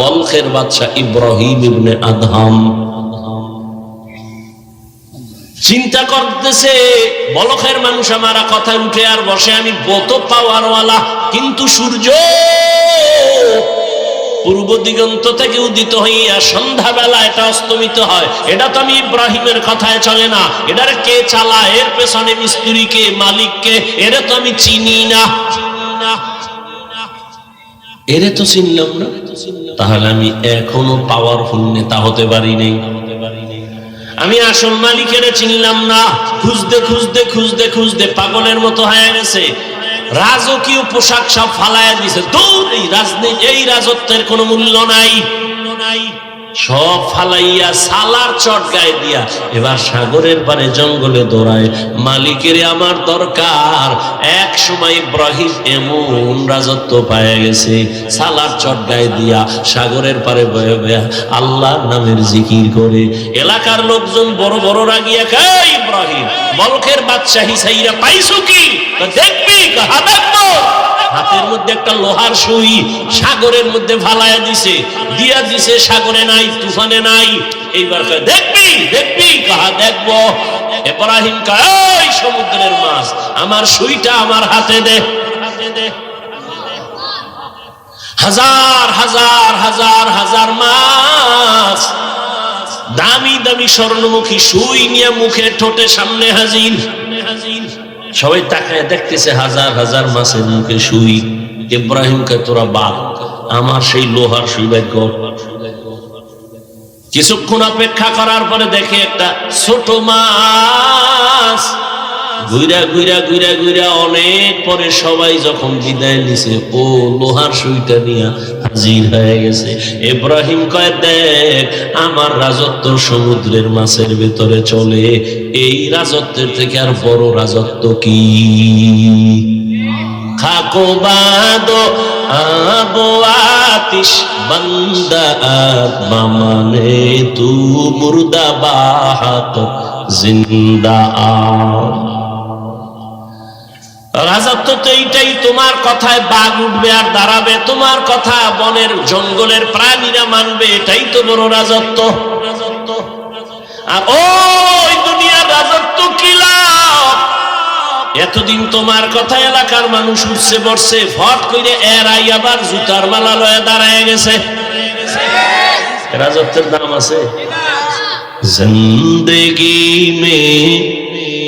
বলখের বাদশাহ ইব্রাহিম ইবনে আদহাম। চিন্তা করতেছে বলখের মানুষ আমার কথায় উঠে আর বসে, আমি বত পাওয়ারওয়ালা, কিন্তু সূর্য পূর্ব দিগন্ত থেকে উদিত হইয়া সন্ধ্যাবেলা এটা অস্তমিত হয়। এটা তো আমি ইব্রাহিমের কথায় চলে না। এটার কে চালা এর পেছনে মিস্ত্রি কে মালিক কে এটা তো আমি চিনি না চিনি না। এরে তো চিনলাম না। তাহলে আমি এখনও পাওয়ারফুল নেতা হতে পারি নাই। আমি আসল মালিকের চিনলাম না। খুঁজতে খুঁজতে খুঁজতে খুঁজতে পাগলের মতো হয়ে গেছে। রাজকীয় পোশাক সব ফালায়া দিছে। দৌড় এই রাজনীতি, এই রাজত্বের কোনো মূল্য নাই নাই। সব ফালাইয়া সালার চট গায়ে দিয়া এবার সাগরের পারে জঙ্গলে দৌড়ায়। মালিকের আমার দরকার। এক সময় ইব্রাহিম এমন রাজত্ব পায়ে গেছে, সালার চট গায়ে দিয়া সাগরের পারে বয়ে বয়ে আল্লাহর নামের জিকির করে। এলাকার লোকজন বড় বড় রাগিয়া খায় ইব্রাহিম, মলকের বাদশাহী সাইরা পাইছো কি? দেখবি হা দেখব হাতের মধ্যে একটা লোহার সুই সাগরের মধ্যে ফালায়া দিছে। দিয়া দিছে, সাগরে নাই, তুফানে নাই। এইবার দেখবি দেখবি, কাহা দেখব? ইব্রাহিম কয় সমুদ্রের মাছ, আমার সুইটা আমার হাতে দে। হাজার হাজার হাজার হাজার মাছ। দামি দামি স্বর্ণমুখী সুই নিয়ে মুখে ঠোঁটে সামনে হাজির হাজির। সবাই তাকায় দেখতেছে হাজার হাজার মাছের মুখে শুই ইব্রাহিমকে তোরা বাদ। আমার সেই লোহার সুই বের কিছুক্ষণ অপেক্ষা করার পরে দেখে একটা ছোট মাছ। ঘুরা ঘুরা ঘুরা ঘুরা অনেক পরে সবাই যখন বিদায় নিছে, ও লোহার সুইটা নিয়ে হাজির হয়ে গেছে। ইব্রাহিম কয়, দেখ, আমার রাজত্ব সমুদ্রের মাছের ভেতরে চলে। এই রাজত্বের থেকে আর বড় রাজত্ব কি? খাকো বাদো, আবো আতিশ, বন্দা মামানে তু মুর্দা বাহাত জিন্দা আ রাজত্ব তো এইটাই, তোমার কথায় বাঘ উঠবে আর দাঁড়াবে, তোমার কথা বনের জঙ্গলের প্রাণীরা মানবে, এটাই তো বড় রাজত্ব। রাজত্ব রাজত্ব কি এতদিন তোমার কথা এলাকার মানুষ উঠছে, বসছে, ফট করে এর আই আবার জুতার মালা লয়ে দাঁড়ায় গেছে। রাজত্বের দাম আছে, জিন্দগি মে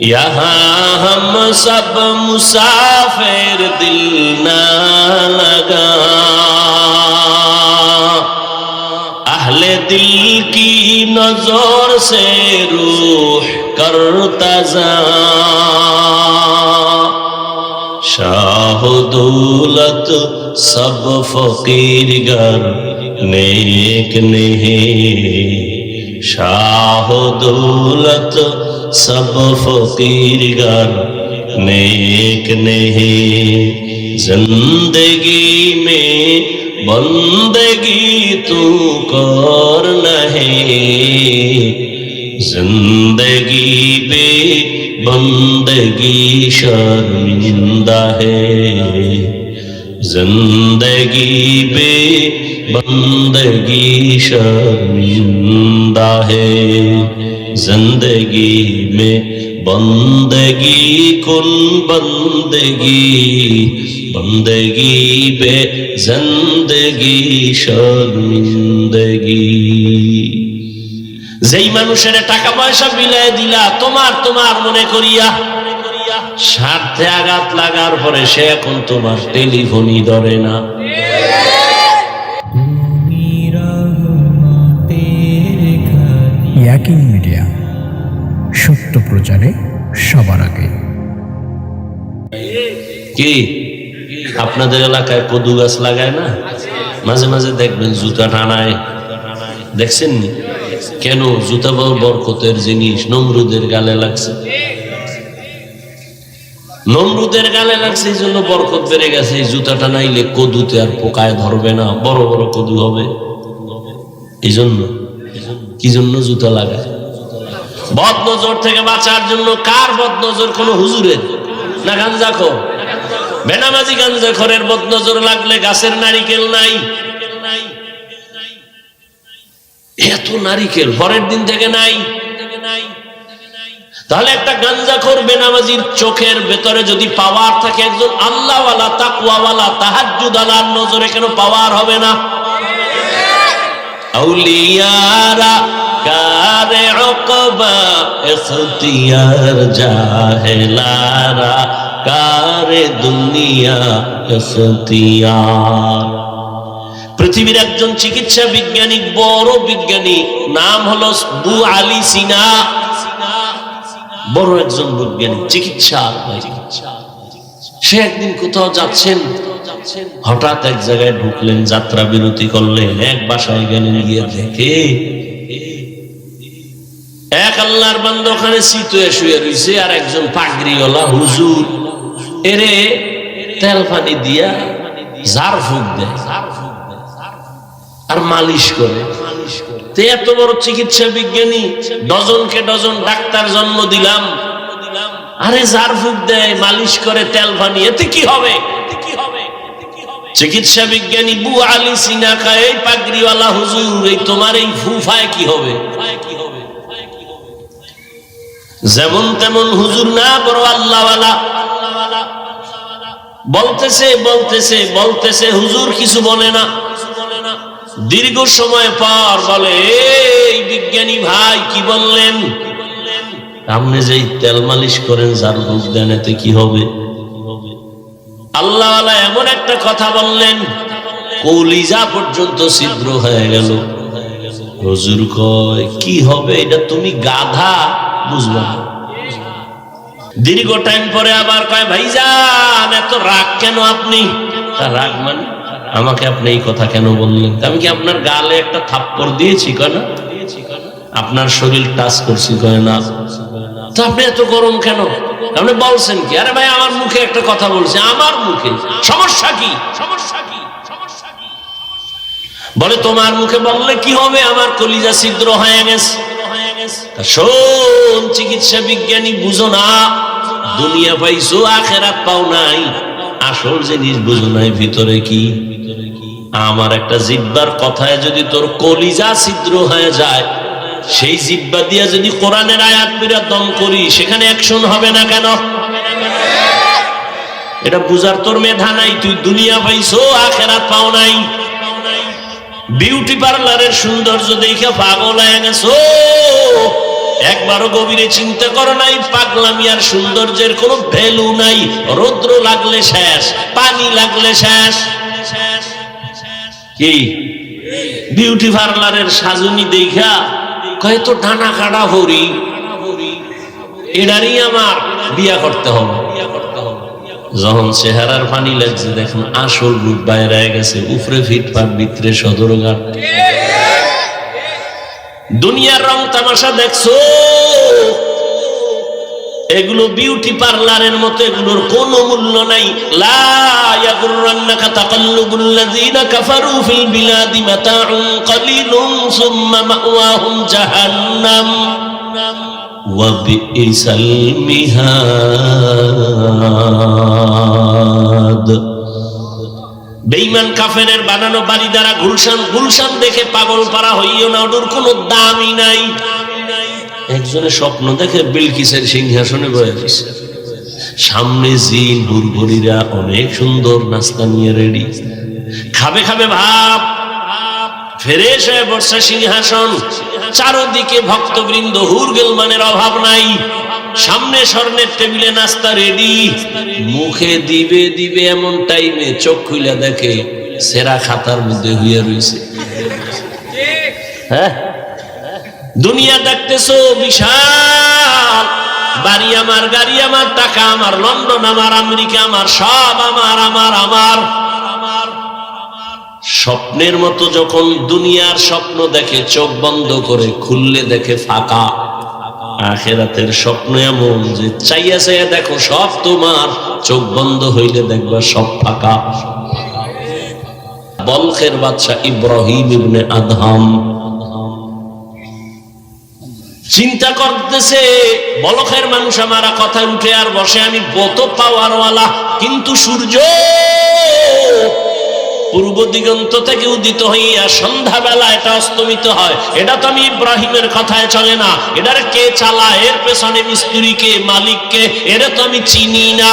یہاں ہم سب مسافر دل نہ لگا اہل دل کی نظر سے روح کر تزاں شاہ دولت سب فقیر گر نیک نہیں شاہ دولت সব ফকির গান নেক নেহি জিন্দগি মে বন্দগি তু কর নহে জিন্দগি বে বন্দগি শর্মিন্দা হে জিন্দগি বে বন্দগি শর্মিন্দা হে زندگی میں بندگی کن بندگی بندگی بے زندگی شرمندگی যেই মানুষের টাকা পয়সা মিলাই দিলা, তোমার তোমার মনে করিয়া স্বার্থে আঘাত লাগার পরে সে এখন তোমার টেলিফোনই ধরে না। ইয়াকিন মিডিয়া সত্য প্রচারে সবার আগে। কি? আপনাদের এলাকায় কদু গাছ লাগায় না? মাঝে মাঝে দেখবেন জুতা টানায়। দেখছেন কেন? জুতা বরকতের জিনিস, নমরুদের গালে লাগছে। নমরুদের গালে লাগছে, এই জন্য বরকত বেড়ে গেছে। এই জুতাটা নাইলে কদুতে আর পোকায় ধরবে না, বড় বড় কদু হবে। এই জন্য কি জন্য জুতা লাগায়? বদ নজর থেকে বাঁচার জন্য কার বদ নজর কোন হুজুরের? না গাঞ্জা খো বেনামাজি গাঞ্জা খরের বদ নজর লাগলে গাছের নারিকেল নাই। এত নারিকেল পরের দিন থেকে নাই। তাহলে একটা গাঞ্জা খোর বেনামাজির চোখের ভেতরে যদি পাওয়ার থাকে, একজন আল্লাহওয়ালা তাকুয়াওয়ালা তাহাজ্জুদালার নজরে কেন পাওয়ার হবে না? আউলিয়ারা কারে অকবা এখতিয়ার জাহেলারা কারে দুনিয়া এখতিয়ার পৃথিবীর একজন চিকিৎসা বিজ্ঞানী বড় বিজ্ঞানী নাম হলো বু আলী সিনা বড় একজন বিজ্ঞানী চিকিৎসা সে একদিন কোথাও যাচ্ছেন হঠাৎ এক জায়গায় ঢুকলেন, যাত্রা বিরতি করলেন, এক বাসায় গেলেন, গিয়ে দেখে, এক আল্লাহর বান্দ ওখানে শীতে শুয়ে রয়েছে আর একজন পাগড়িওয়ালা হুজুর। এরে, তেল পানি দিয়া ঝাড় ফুক দেয় আর মালিশ করে। এত বড় চিকিৎসা বিজ্ঞানী, ডজনকে ডজন ডাক্তার জন্ম দিলাম। আরে জার ফুক দেয়, মালিশ করে, তেল পানি, এতে কি হবে? চিকিৎসা বিজ্ঞানী বু আলী সিনা খায়, এই পাগড়িওয়ালা হুজুর, এই তোমার এই ফুফায় কি হবে? যেমন তেমন হুজুর না, বড় আল্লাহওয়ালা। বলতেছে বলতেছে বলতেছে, হুজুর কিছু বলে না। দীর্ঘ সময় পর বলে, এই বিজ্ঞানী ভাই, কি বললেন? আপনি যে তেল মালিশ করেন, যার বুক দেন, এতে কি হবে? আল্লাহ এমন একটা কথা বললেন, কলিজা পর্যন্ত ছিদ্র হয়ে গেল। হুজুর কয়, কি হবে? এটা তুমি গাধা বুঝবা। দীর্ঘ টাইম পরে আবার কয়, ভাই ভাইজান এত রাগ কেন আপনি? রাগ মানে আমাকে আপনি এই কথা কেন বললেন? আমি কি আপনার গালে একটা থাপ্পড় দিয়েছি? কয় না। আপনার শরীর টাচ করছি, কয় না। তো আপনি এত গরম কেন? আপনি বলছেন কি? আরে ভাই আমার মুখে একটা কথা বলছে। আমার মুখে। সমস্যা কি? সমস্যা কি? সমস্যা কি? বলে তোমার মুখে বললে কি হবে? আমার কলিজা ছিদ্র হয়ে গেছে। শোন চিকিৎসা বিজ্ঞানী বুঝো না দুনিয়া পাইছো আখেরাত পাও নাই। আসল জিনিস বুঝো নাই ভিতরে কি? আমার একটা জিব্বার কথায় যদি তোর কলিজা ছিদ্র হয়ে যায় সেই জিব্বা দিয়া যদি কোরআনের আয়াত বিরা দম করি, সেখানে অ্যাকশন হবে না কেন? এটা বুঝার তোর মেধা নাই, তুই দুনিয়া পাইছো, আখেরাত পাও নাই। বিউটি পার্লারের সৌন্দর্য দেখে পাগল হয়ে গেছো। একবারও গভীরে চিন্তা করো নাই, পাগলামি আর সৌন্দর্যের কোনো ভ্যালু নাই। রৌদ্র লাগলে শেষ, পানি লাগলে শেষ। কি? বিউটি পার্লারের সাজুনি দেখা কয় তো ডানা কাটা হরি এটারই আমার বিয়া করতে হবে। যখন চেহারার পানি লাগছে দেখুন আসল রূপ বাইরে গেছে। উপরে ফিটফাট ভিতরে সদরঘাট দুনিয়ার রং তামাশা দেখছ? এগুলো বিউটি পার্লারের মতো, এগুলোর কোনো মূল্য নাই। বেইমান কাফারু বানানো বাড়ি দ্বারা গুলশান গুলশান দেখে পাগল পারা হইও না ওটার কোনো দামই নাই। একজনের স্বপ্ন দেখে বিলকিসের সিংহাসনে বয়ে গেছে। সামনে জিন হুরঘুরিরা অনেক সুন্দর নাস্তা নিয়ে রেডি। খাবে খাবে ভাব। ফেরেশ হয়ে বর্ষা সিংহাসন। চারদিকে ভক্তবৃন্দ হুরগেল মানের অভাব নাই। সামনে স্বর্ণের টেবিলে নাস্তা রেডি। মুখে দিবে দিবে এমন টাইমে চোখ খুলে দেখে সেরা খাতার মধ্যে হইয়া রয়েছে হ্যাঁ? দুনিয়া দেখতেছো, বিশাল। বাড়ি আমার, গাড়ি আমার, টাকা আমার, লন্ডন আমার, আমেরিকা আমার, সব আমার আমার আমার। স্বপ্নের মতো যখন দুনিয়ার স্বপ্ন দেখে, চোখ বন্ধ করে, খুললে দেখে ফাঁকা। আখেরাতের স্বপ্ন এমন যে, চাইয়া চাইয়া দেখো, সব তোমার। চোখ বন্ধ হইলে দেখবা সব ফাঁকা। বলখের বাচ্চা ইব্রাহিম ইবনে আদহাম চিন্তা করতেছে, বলখের মানুষ আমারা কথায় উঠে আর বসে, আমি বত পাওয়ারওয়ালা, কিন্তু সূর্য পূর্ব দিগন্ত থেকে উদিত হইয়া সন্ধ্যাবেলা এটা অস্তমিত হয়। এটা তো আমি ইব্রাহিমের কথায় চলে না। এটার কে চালায়? এর পেছনে মিস্ত্রি কে? মালিক কে? এরে তো আমি চিনি না।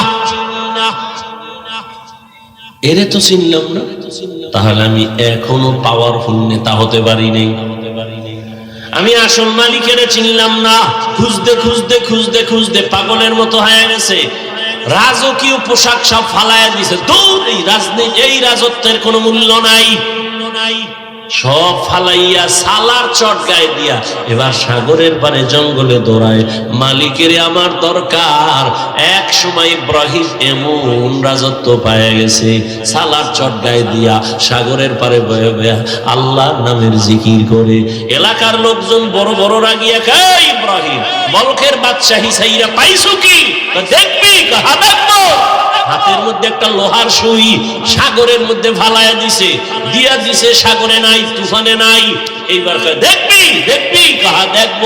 এরে তো চিনলাম না। তাহলে আমি এখনও পাওয়ারফুল নেতা হতে পারি নাই। আমি আসল মালিকের চিনলাম না। খুঁজতে খুঁজতে খুঁজতে খুঁজতে পাগলের মতো হয়ে গেছে। রাজকীয় পোশাক সব ফালায়া দিছে। দৌড়, এই রাজনীতি এই রাজত্বের কোনো মূল্য নাই। সব ফালাইয়া সালার চট গায়ে দিয়া এবার সাগরের পারে জঙ্গলে দৌড়ায়। মালিকের আমার দরকার। এক সময় ইব্রাহিম এমন রাজত্ব পায়ে গেছে, সালার চট গায়ে দিয়া সাগরের পারে বয়ে বয়ে আল্লাহর নামের জিকির করে। এলাকার লোকজন বড় বড় রাগিয়া খায় ইব্রাহিম বলকের বাদশাহী সাইরা পাইছো কি? দেখবি দেখব হাতের মধ্যে একটা লোহার সুই সাগরের মধ্যে ফালায়া দিছে। দিয়া দিছে, সাগরে নাই, তুফানে নাই। এইবার দেখবি দেখবি, কাহা দেখব?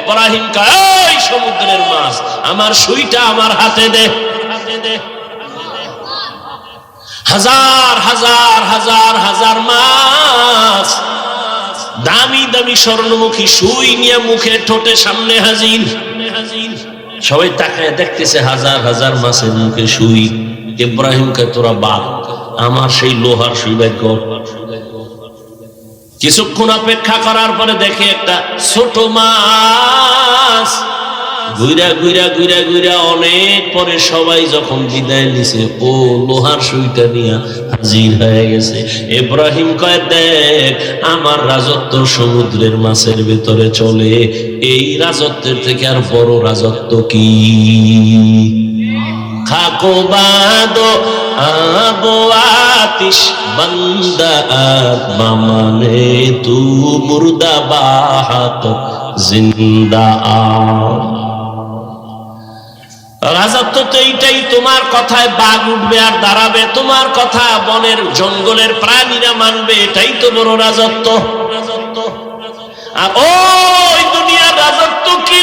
এব্রাহিম কয় সমুদ্রের মাছ, আমার সুইটা আমার হাতে দে। হাজার হাজার হাজার হাজার মাছ। দামি দামি স্বর্ণমুখী সুই নিয়ে মুখে ঠোঁটে সামনে হাজির। সবাই তাকায় দেখতেছে হাজার হাজার মাছের মুখে সুই। ইব্রাহিমকে তোরা বাদ। আমার সেই লোহার সুই কিছুক্ষণ অপেক্ষা করার পরে দেখে একটা ছোট মাছ। ঘুরা ঘুরা ঘুরা ঘুরা অনেক পরে সবাই যখন বিদায় নিছে, ও লোহার সুইটা নিয়ে হাজির হয়ে গেছে। ইব্রাহিম কয়, দেখ, আমার রাজত্ব সমুদ্রের মাছের ভেতরে চলে। এই রাজত্বের থেকে আর বড় রাজত্ব কি? খাকো বাদো, আবো আতিশ, বন্দা মামানে তু জিন্দা আ রাজত্ব তো এইটাই, তোমার কথায় বাঘ উঠবে আর দাঁড়াবে, তোমার কথা বনের জঙ্গলের প্রাণীরা মানবে, এটাই তো বড় রাজত্ব। রাজত্ব আর রাজত্ব কি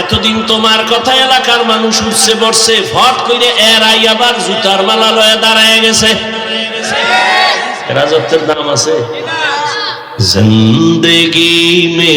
এতদিন তোমার কথা এলাকার মানুষ উঠছে, বসছে ভট করে এরাই আবার জুতার মালা লয়ে দাঁড়ায় গেছে। রাজত্বের নাম আছে, জিন্দগি মে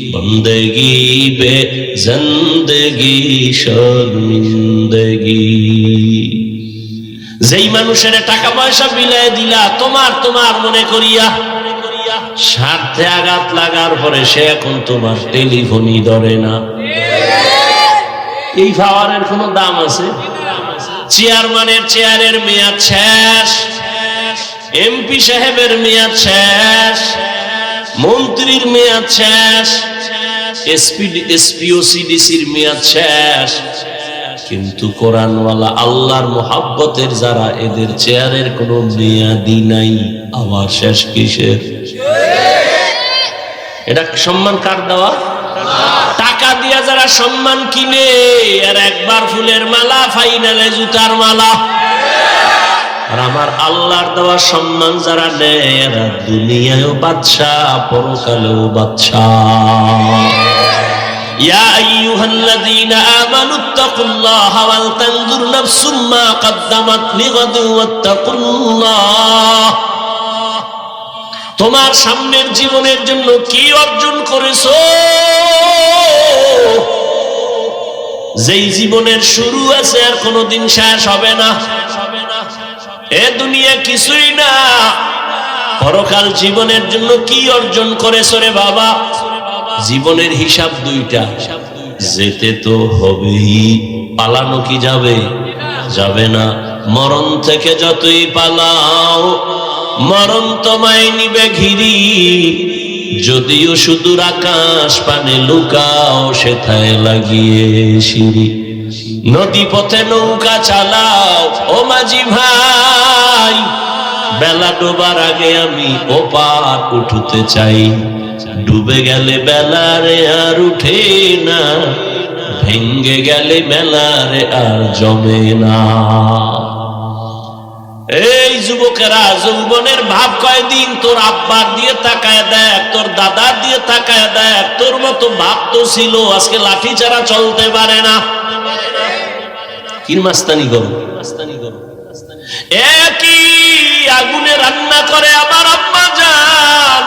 বন্দগি বে জন্দগি শর্মিন্দগি। যেই মানুষের টাকা পয়সা বিলাই দিলা, তোমার তোমার মনে করিয়া স্বার্থে আঘাত লাগার পরে সে এখন তোমার টেলিফোনই ধরে না। এই পাওয়ারের কোনো দাম আছে? চেয়ারম্যানের চেয়ারের মেয়াদ শেষ, এমপি সাহেবের মেয়াদ শেষ, মন্ত্রীর মেয়াদ শেষ এসপি এসপিও সিডিসির মেয়াদ শেষ। কিন্তু কোরআনওয়ালা আল্লাহর মোহাব্বতের যারা এদের চেয়ারের কোনো মেয়াদি নাই, আবার শেষ কিসের? এটা সম্মান কার দেওয়া? টাকা দিয়া যারা সম্মান কিনে আর একবার ফুলের মালা, ফাইনালে জুতার মালা। আর আমার আল্লাহর দেওয়া সম্মান যারা নেয়, এরা দুনিয়ায়ও বাচ্চা পরকালেও বাচ্চা يا أيها الذين آمنوا اتقوا الله ولتنظر نفس ما قدمت لغد واتقوا الله তোমার সামনের জীবনের জন্য কি অর্জন করেছো যেই জীবনের শুরু আছে আর কোনোদিন শেষ হবে না এ দুনিয়া কিছুই না পরকাল জীবনের জন্য কি অর্জন করেছো রে বাবা জীবনের হিসাব দুইটা। যেতে তো হবেই। পালানো কি যাবে? যাবে না। মরণ থেকে যতই পালাও, মরণ তোমায় নিবে ঘিরি। যদিও সুদূর আকাশ পানে লুকাও, সেথায় লাগিয়ে সিঁড়ি। নদী পথে নৌকা চালাও, ও মাঝি ভাই। বেলা ডোবার আগে আমি ওপার উঠতে চাই। ডুবে গেলে বেলারে আর উঠে না ভেঙ্গে গেলে বেলারে আর জমে না। এই যুবকেরা, যৌবনের ভাব কয়দিন তোর আব্বার দিয়ে তাকায় দেখ, তোর দাদার দিয়ে তাকায় দেখ, তোর মতো ভাব তো ছিল, আজকে লাঠি ছাড়া চলতে পারে না। কির মাস্তানি করো একই আগুনে রান্না করে আমার আব্বা যান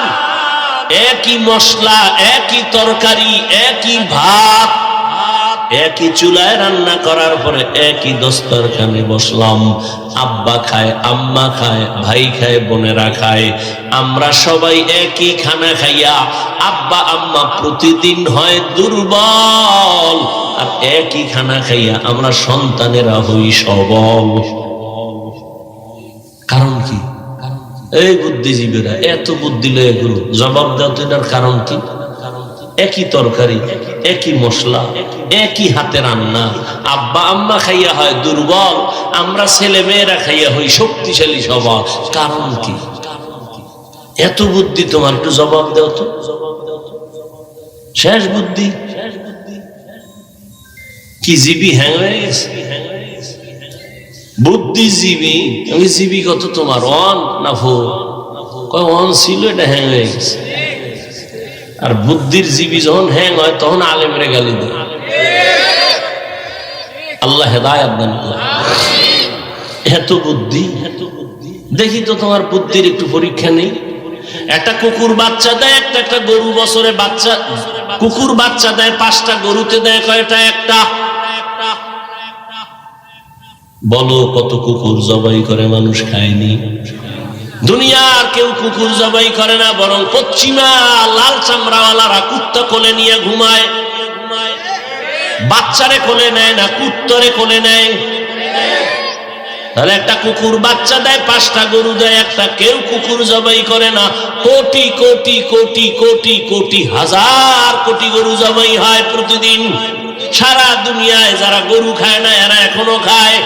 একই মশলা, একই তরকারি, একই ভাত, একই চুলায় রান্না করার পরে একই দস্তরখানে বসলাম। আব্বা খায়, আম্মা খায়, ভাই খায়, বোনেরা খায়। আমরা সবাই একই খানা খাইয়া আব্বা, আম্মা প্রতিদিন হয় দুর্বল। আর একই খানা খাইয়া আমরা সন্তানেরা হই সবল। কারণ কি? এই বুদ্ধিজীবীরা, এত বুদ্ধি লয়ে গুরু জবাব দাও তো এটার কারণ কি? একই তরকারি, একই মশলা, একই হাতে রান্না। আব্বা আম্মা খাইয়া হয় দুর্বল, আমরা ছেলে মেয়েরা খাইয়া হই শক্তিশালী সবল কারণ কি? এত বুদ্ধি তোমার, একটু জবাব দাও তো। শেষ বুদ্ধি? কি জিবি হ্যাং হয়ে গেছে? বুদ্ধিজীবী আমি জীবী কত তোমার অন না ফো কয়, অন ছিল, এটা হ্যাং হয়ে গেছে। আর বুদ্ধির জীবী যখন হ্যাং হয়, তখন আলেমরে গালি দেয়। আল্লাহ হেদায়াত দান করে। এত বুদ্ধি এত বুদ্ধি। দেখি তো তোমার বুদ্ধির একটু পরীক্ষা নেই। একটা কুকুর বাচ্চা দেয়, একটা একটা গরু বছরে বাচ্চা কুকুর বাচ্চা দেয়, পাঁচটা গরুতে দেয়, কয়টা? একটা। বলো, কত কুকুর জবাই করে মানুষ খায়নি? দুনিয়ার কেউ কুকুর জবাই করে না, বরং পশ্চিমা লাল চামড়াওয়ালারা কুত্তা কোলে নিয়ে ঘুমায়। বাচ্চারে কোলে নেয় না, কুত্তরে কোলে নেয়। তাহলে একটা কুকুর বাচ্চা দেয়, পাঁচটা গরু দেয়, একটা কেউ কুকুর জবাই করে না। কোটি কোটি কোটি কোটি কোটি, হাজার কোটি গরু জবাই হয় প্রতিদিন। সারা দুনিয়ায় যারা গরু খায় না, এরা এখনও খায়।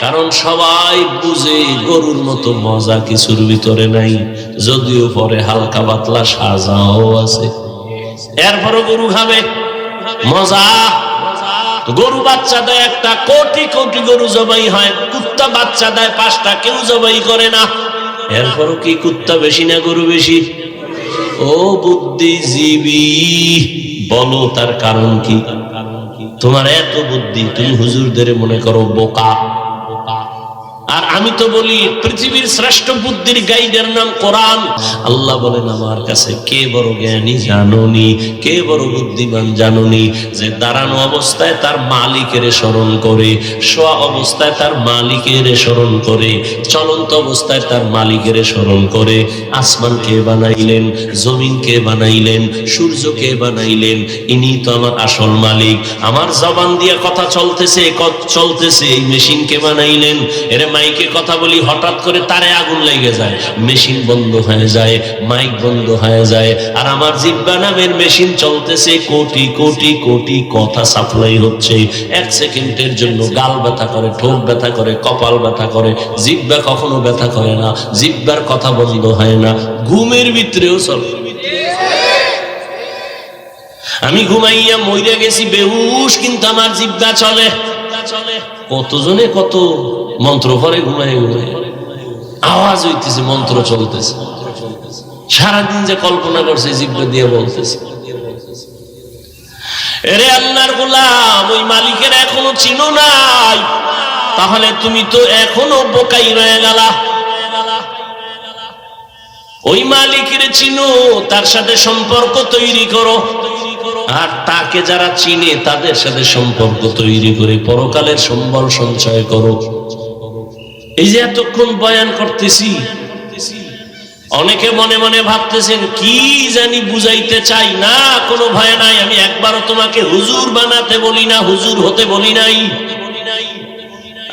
কারণ সবাই বুঝে গরুর মতো মজা কিছুর ভিতরে নাই। যদিও পরে হালকা পাতলা সাজাও আছে। এরপরও গরু খাবে? মজা? গরু বাচ্চা দেয় একটা কোটি কোটি গরু জবাই হয়। কুত্তা বাচ্চা দেয় পাঁচটা, কেউ জবাই করে না। এরপরও কি কুত্তা বেশি না গরু বেশি? ও বুদ্ধিজীবী, বলো তার কারণ কি? তোমার এত বুদ্ধি, তুমি হুজুরদের মনে করো বোকা। আর আমি তো বলি, পৃথিবীর শ্রেষ্ঠ বুদ্ধির গাইডের নাম কোরআন। আল্লাহ বলেন, আমার কাছে কে বড় জ্ঞানী জাননি, কে বড় বুদ্ধিমান জাননি যে দাঁড়ানো অবস্থায় তার মালিকের স্মরণ করে, শোয়া অবস্থায় তার মালিকের স্মরণ করে, চলন্ত অবস্থায় তার মালিকের স্মরণ করে। আসমান কে বানাইলেন, জমিন কে বানাইলেন, সূর্য কে বানাইলেন, ইনি তো আমার আসল মালিক। আমার জবান দিয়ে কথা চলতেছে চলতেছে, এই মেশিন কে বানাইলেন? এর মাইকে কথা বলি, হঠাৎ করে তারে আগুন লেগে যায়। মেশিন বন্ধ হয়ে যায়, মাইক বন্ধ হয়ে যায়, আর আমার জিব্বা নামের মেশিন চলতেছে, কোটি কোটি কোটি কথা সাপ্লাই হচ্ছে। এক সেকেন্ডের জন্য গাল ব্যথা করে, ঠোঁট ব্যথা করে, কপাল ব্যথা করে, জিব্বা কখনো ব্যথা করে না, জিব্বার কথা বন্ধ হয় না, ঘুমের ভিতরেও চলে। আমি ঘুমাইয়া মইরা গেছি বেহুশ, কিন্তু আমার জিব্বা চলে। কতজনে কত মন্ত্র করে ঘুমায় ঘুমায়। আওয়াজ হইতেছে, মন্ত্র চলতেছে। সারাদিন যে কল্পনা করছে, জিব্বা দিয়ে বলতেছে। এরে আল্লাহর গোলাম, ওই মালিকের এখনও চিনো নাই। তাহলে তুমি তো এখনও বোকাই রয়ে গেলা। ওই মালিকের চিনো, তার সাথে সম্পর্ক তৈরি করো। আর তাকে যারা চিনে, তাদের সাথে সম্পর্ক তৈরি করে পরকালের সম্বল সঞ্চয় করো। এই যে এতক্ষণ বয়ান করতেছি, অনেকে মনে মনে ভাবতেছেন, কি জানি বুঝাইতে চাই? না, কোনো ভয় নাই, আমি একবারও তোমাকে হুজুর বানাতে বলি না, হুজুর হতে বলি নাই।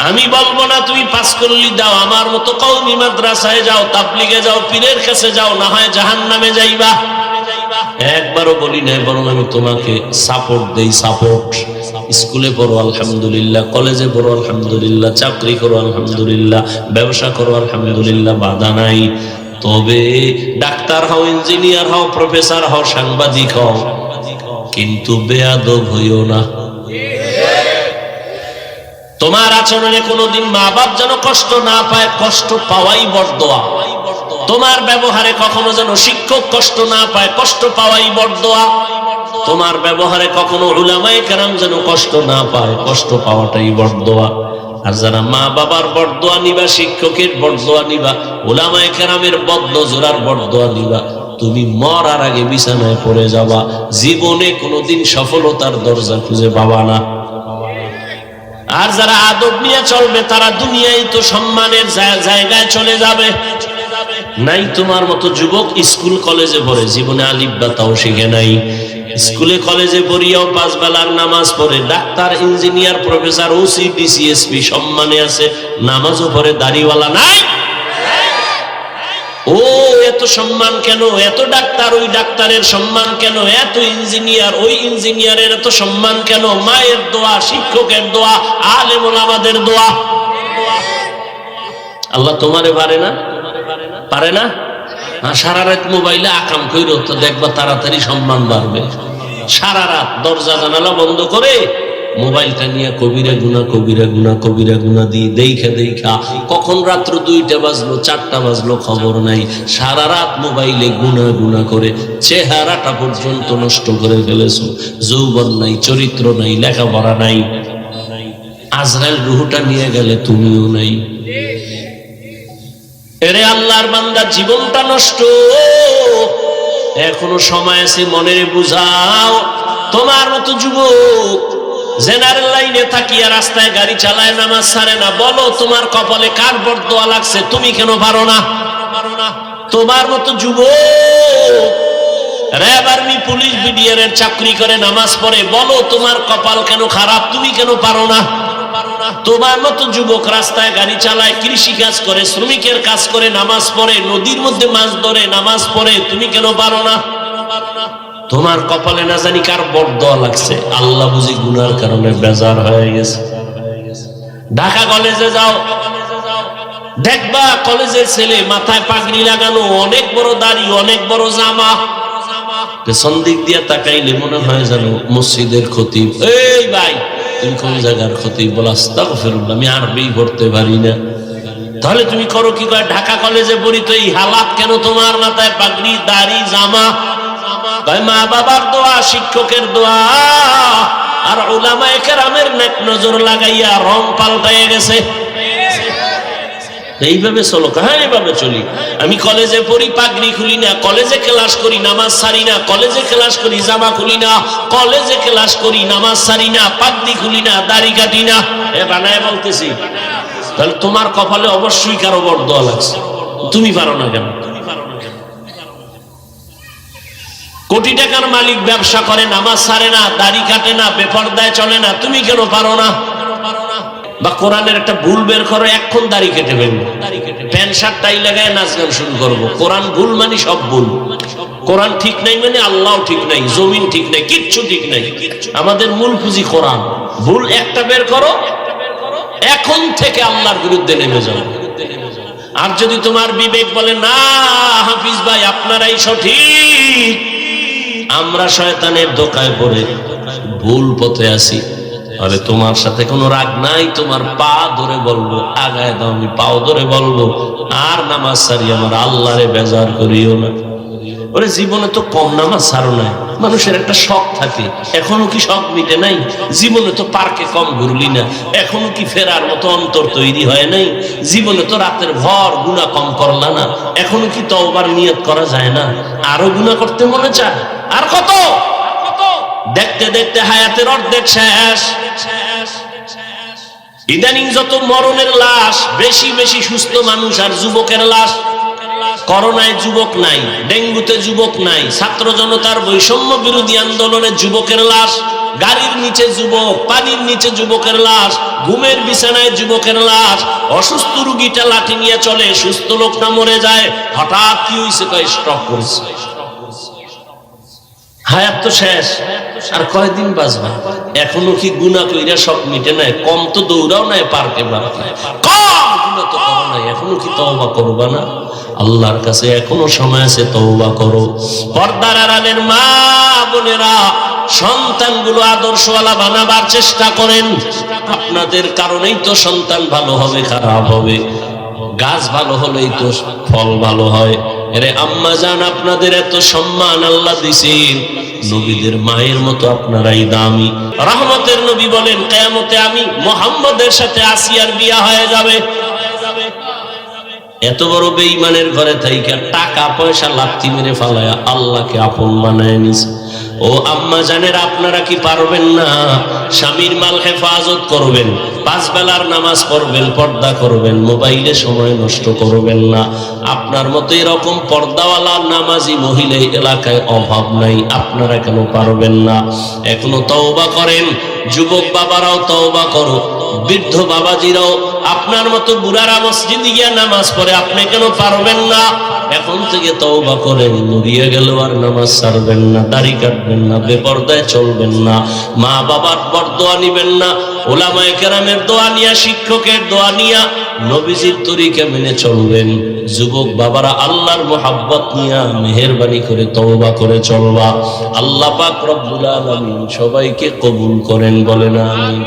আমি বলব না, তুমি পাস করলি, দাও, আমার মতো কৌমি মাদ্রাসায় যাও, তাবলিগে যাও, পীরের কাছে যাও, না হয় জাহান নামে যাইবা। একবারও বলি নাই, বরং আমি তোমাকে সাপোর্ট দেই সাপোর্ট স্কুলে পড়ো, আলহামদুলিল্লাহ। কলেজে পড়ো, আলহামদুলিল্লাহ। চাকরি করো, আলহামদুলিল্লাহ। ব্যবসা করো, আলহামদুলিল্লাহ। বাধা নাই। তবে ডাক্তার হও, ইঞ্জিনিয়ার হও, প্রফেসর হও, সাংবাদিক হও। কিন্তু বেয়াদব হইও না। তোমার আচরণে কোনোদিন মা বাপ যেন কষ্ট না পায়, কষ্ট পাওয়াই বরদোয়া তোমার ব্যবহারে কখনো যেন শিক্ষক কষ্ট না পায়, কষ্ট পাওয়াই বরদোয়া। তোমার ব্যবহারে কখনো উলামায়ে কেরাম যেন কষ্ট না পায়, কষ্ট পাওয়াটাই বরদোয়া। আর যারা মা বাবার বরদোয়া নিবা, শিক্ষকের বরদোয়া নিবা, উলামায়ে কেরামের বদনজরার বরদোয়া নিবা, তুমি মরার আগে বিছানায় পড়ে যাবা। জীবনে কোনোদিন সফলতার দরজা খুঁজে পাবা না। আর যারা আদব নিয়ে চলবে, তারা দুনিয়ায় তো সম্মানের জায়- জায়গায় চলে যাবে। নাই তোমার মতো যুবক স্কুল কলেজে পড়ে। জীবনে আলিব্বা তাও শিখে নাই। স্কুলে কলেজে পড়িয়াও পাঁচ বেলার নামাজ পড়ে। Doctor, engineer, professor OC DC SP সম্মানে আছে। নামাজও পড়ে, দাড়িওয়ালা নাই। ও, এত সম্মান কেন? এত ডাক্তার, ওই ডাক্তারের সম্মান কেন? এত ইঞ্জিনিয়ার, ওই ইঞ্জিনিয়ারের এত সম্মান কেন? মায়ের দোয়া, শিক্ষকের দোয়া, আলেমুল আমাদের দোয়া। আল্লাহ তোমারে পারে না? পারে না? সারা রাত মোবাইলে আকাম কইর তো দেখবা তাড়াতাড়ি সম্মান বাড়বে। সারা রাত দরজা জানালা বন্ধ করে মোবাইলটা নিয়ে কবিরা গুনা কবিরা গুনা কবিরা গুনা দিয়ে দেখা দেখা কখন রাত্র দুইটা বাজলো, চারটা বাজলো খবর নাই। সারা রাত মোবাইলে গুনা গুনা করে চেহারাটা পর্যন্ত নষ্ট করে ফেলেছো। যৌবন নাই, চরিত্র নাই, লেখাপড়া নাই। আজরাইল রুহুটা নিয়ে গেলে তুমিও নাই। এরে আল্লাহর বান্দা, জীবনটা নষ্ট। এখনও সময় আছে মনের বুঝাও। তোমার মতো যুবক, জেনারেল লাইনে থাকিয়া রাস্তায় গাড়ি চালায়, নামাজ ছাড়ে না। বলো, তোমার কপালে কার বরদোয়া লাগছে? তুমি কেন পারো না? তোমার মতো যুবক, র্যাব আর্মি, পুলিশ বিডিআর এর চাকরি করে, নামাজ পড়ে। বলো, তোমার কপাল কেন খারাপ? তুমি কেন পারো না? তোমার মতো যুবক রাস্তায় গাড়ি চালায়, কৃষি কাজ করে, শ্রমিকের কাজ করে, নামাজ পড়ে, নদীর মধ্যে মাছ ধরে, নামাজ পড়ে, তুমি কেন পারো না? তোমার কপালে না জানি কার বড় দোয়া লাগছে। আল্লাহ বুঝি গুনার কারণে বেজার হয়ে গেছে। ঢাকা কলেজে যাও। দেখবা কলেজের ছেলে মাথায় পাগড়ি লাগানো, অনেক বড় দাড়ি, অনেক বড় জামা। পেছন দিক দিয়ে তাকাইলে মনে হয় যেন মসজিদের খতিব। এই ভাই কোন জায়গার ক্ষতি ফেরুল আমি আরবি পড়তে পারি না। তাহলে তুমি করো কি করে ঢাকা কলেজে পড়ি তো এই হালাত কেন তোমার মাথায়? পাগড়ি, দাড়ি, জামা। মা বাবার দোয়া, শিক্ষকের দোয়া। আর ওলামায়ে কেরামের নেক নজর লাগাইয়া রং পাল্টাইয়া গেছে। এইভাবে চলো। হ্যাঁ এইভাবে চলি। আমি কলেজে পড়ি, পাগড়ি খুলি না, কলেজে ক্লাস করি, নামাজ সারি না, কলেজে ক্লাস করি, জামা খুলি না, কলেজে ক্লাস করি, নামাজ সারি না, পাগড়ি খুলি না, দাড়ি কাটি না। এ, বানায় বলতেছি। তাহলে তোমার কপালে অবশ্যই কারও বড় দোয়া লাগছে। তুমি পারো না কেন? কোটি টাকার মালিক ব্যবসা করে, নামাজ সারে না, দাড়ি কাটে না, বেপরদায় চলে না, তুমি কেন পারো না পারো না? বা কোরআনের একটা ভুল বের করো এখন দাড়ি কেটে ফেলব। প্যান্ট, শার্ট, টাই লাগায় নাচ গান শুরু করব। কোরআন ভুল মানে সব ভুল। কোরআন ঠিক নাই মানে আল্লাহ ঠিক নাই, জমিন ঠিক নাই, কিচ্ছু ঠিক নাই। আমাদের মূল পুঁজি কোরআন। ভুল একটা বের করো, এখন থেকে আল্লাহর বিরুদ্ধে নেমে যাও। আর যদি তোমার বিবেক বলে, না, হাফিজ ভাই, আপনারাই সঠিক, আমরা শয়তানের দোকায় পড়ে ভুল পথে আছি। আরে তোমার সাথে কোনো রাগ নাই, তোমার পা ধরে বলব আগায় দাও, আমি পাও ধরে বলব আর নামাজ সারি আমার আল্লাহরে বেজার করিও না। ওরে জীবনে তো কম নামাজ ছাড়ো নাই, মানুষের একটা শখ থাকে, এখনও কি শখ মিটে নাই? জীবনে তো পার্কে কম ঘুরলি না, এখনও কি ফেরার মতো অন্তর তৈরি হয় নাই? জীবনে তো রাতের ভর গুণা কম করলা না, এখনও কি তওবার নিয়ত করা যায় না? আরও গুণা করতে মনে চায়? আর কত? দেখতে দেখতে হায়াতের অর্ধেক শেষ। ইদানিং যত মরণের লাশ, বেশি বেশি সুস্থ মানুষ আর যুবকের লাশ। করোনায় যুবক নাই, ডেঙ্গুতে যুবক নাই, ছাত্র জনতার বৈষম্য বিরোধী আন্দোলনে যুবকের লাশ, গাড়ির নিচে যুবক, পানির নিচে যুবকের লাশ, ঘুমের বিছানায় যুবকের লাশ, অসুস্থ রুগীটা লাঠি নিয়ে চলে, সুস্থ লোকটা মরে যায়, হঠাৎ কি হয়েছে কয়, স্টক করেছে। হায়াত তো শেষ। আর কয়দিন বাঁচবা? এখনও কি গুণা কইরা সব মিটে নাই? কম তো দৌড়াও নাই, পার্কে কম নাই, এখনও কি তওবা করবা না? আল্লাহর কাছে এখনও সময় আছে, তওবা করো। পর্দার আড়ালের মা বোনেরা, সন্তানগুলো আদর্শওয়ালা বানাবার চেষ্টা করেন। আপনাদের কারণেই তো সন্তান ভালো হবে, খারাপ হবে। গাছ ভালো হলেই তো ফল ভালো হয়। এরে আম্মা জান, আপনাদের এত সম্মান আল্লাহ দিছেন। নবীদের মায়ের মতো আপনারাই দামি। রহমতের নবী বলেন, কেয়ামতে আমি মোহাম্মদের সাথে আসিয়ার বিয়া হয়ে যাবে। এত বড় বেঈমানের ঘরে থাইকা টাকা পয়সা লাথি মেরে ফালায়া আল্লাহকে আপন বানায় নিছে। ও আম্মা জানের, আপনারা কি পারবেন না? স্বামীর মাল হেফাজত করবেন। পাঁচ বেলার নামাজ পড়বেন, পর্দা করবেন, মোবাইলে সময় নষ্ট করবেন না। আপনার মতো এরকম পর্দাওয়ালা নামাজি মহিলা এলাকায় অভাব নাই, আপনারা কেন পারবেন না? এখনও তওবা করেন, যুবক বাবারাও তওবা করো বৃদ্ধ বাবাজিরাও, আপনার মতো বুড়ারা মসজিদে গিয়া নামাজ পড়ে, আপনি কেন পারবেন না? এখন থেকে তওবা করেন মরিয়া গেল আর নামাজ ছাড়বেন না, দাড়ি কাটবেন না, বেপর্দায় চলবেন না মা বাবার বরদোয়া নিবেন না ওলামায়ে কেরামের দোয়া নিয়া, শিক্ষকের দোয়া নিয়া নবীজির তরিকা মেনে চলবেন। যুবক বাবারা, আল্লাহর মোহাব্বত নিয়া মেহরবানি করে তওবা করে চলবা। আল্লাহ পাক রব্বুল আলামিন সবাইকে কবুল করেন বলেন, আমিন।